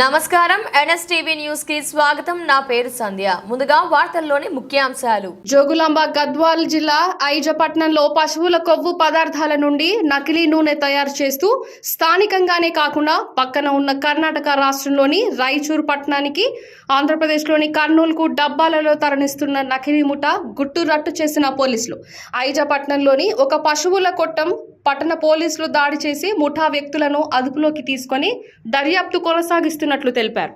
నమస్కారం. ఎన్ఎస్టీవీ న్యూస్కి స్వాగతం. నా పేరు సంధ్య. ముందుగా వార్తల్లోని ముఖ్యాంశాలు. జోగులాంబ గద్వాల్ జిల్లా ఐజపట్నంలో పశువుల కొవ్వు పదార్థాల నుండి నకిలీ నూనె తయారు చేస్తూ స్థానికంగానే కాకుండా పక్కన ఉన్న కర్ణాటక రాష్ట్రంలోని రాయచూరు పట్టణానికి ఆంధ్రప్రదేశ్లోని కర్నూలుకు డబ్బాలలో తరలిస్తున్న నకిలీ ముఠ గుట్టు రట్టు చేసిన పోలీసులు. ఐజపట్నంలోని ఒక పశువుల కొట్టం పట్టణ పోలీసులు దాడి చేసి ముఠా వ్యక్తులను అదుపులోకి తీసుకొని దర్యాప్తు కొనసాగిస్తున్నట్లు తెలిపారు.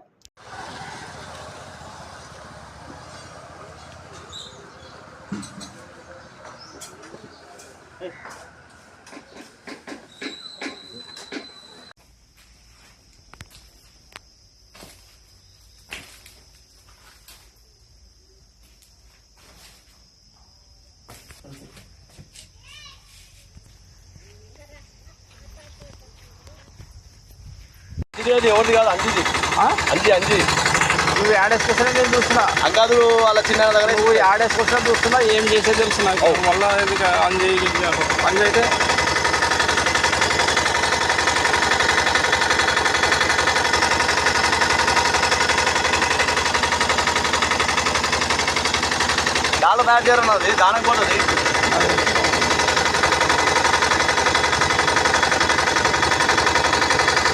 ఇది ఎవరిది కాదు? అంజిది. అంజి అంజి. నువ్వు యాడేసుకొచ్చినా నేను చూస్తున్నా. అంకాదు వాళ్ళ చిన్న దగ్గర నువ్వు యాడేసుకొచ్చినా చూస్తున్నా. ఏం చేసేది తెలుసు నాకు. మళ్ళా అంజి అంజి అయితే. దానిలో తయారు చేయరు ఉన్నది దానికి పోతుంది.